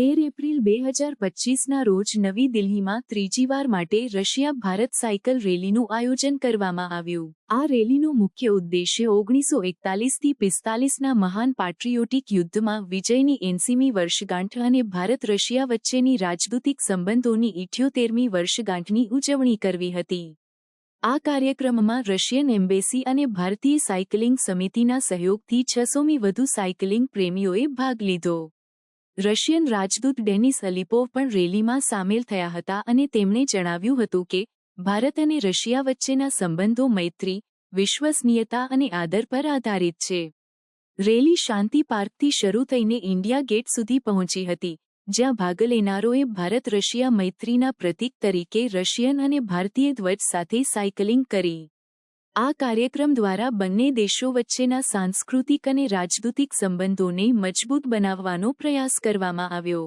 તેર એપ્રિલ બે હજાર પચીસના રોજ નવી દિલ્હીમાં ત્રીજીવાર માટે રશિયા ભારત સાયકલ રેલીનું આયોજન કરવામાં આવ્યું. આ રેલીનો મુખ્ય ઉદ્દેશ્ય ઓગણીસો એકતાલીસથી પિસ્તાલીસના મહાન પાટ્રિયોટિક યુદ્ધમાં વિજયની એંસીમી વર્ષગાંઠ અને ભારત રશિયા વચ્ચેની રાજદૂતિક સંબંધોની ઇઠ્યોતેરમી વર્ષગાંઠની ઉજવણી કરવી હતી. આ કાર્યક્રમમાં રશિયન એમ્બેસી અને ભારતીય સાયકલિંગ સમિતિના સહયોગથી છસોમી વધુ સાયકલિંગ પ્રેમીઓએ ભાગ લીધો. રશિયન રાજદૂત ડેનિસ અલિપોવ પણ રેલીમાં સામેલ થયા હતા અને તેમણે જણાવ્યું હતું કે, ભારત અને રશિયા વચ્ચેના સંબંધો મૈત્રી, વિશ્વસનીયતા અને આદર પર આધારિત છે. રેલી શાંતિ પાર્કથી શરૂ થઈને ઇન્ડિયા ગેટ સુધી પહોંચી હતી, જ્યાં ભાગ લેનારોએ ભારત રશિયા મૈત્રીના પ્રતીક તરીકે રશિયન અને ભારતીય ધ્વજ સાથે સાયકલિંગ કરી. આ કાર્યક્રમ દ્વારા બંને દેશો વચ્ચેના સાંસ્કૃતિક અને રાજદૂતિક સંબંધોને મજબૂત બનાવવાનો પ્રયાસ કરવામાં આવ્યો.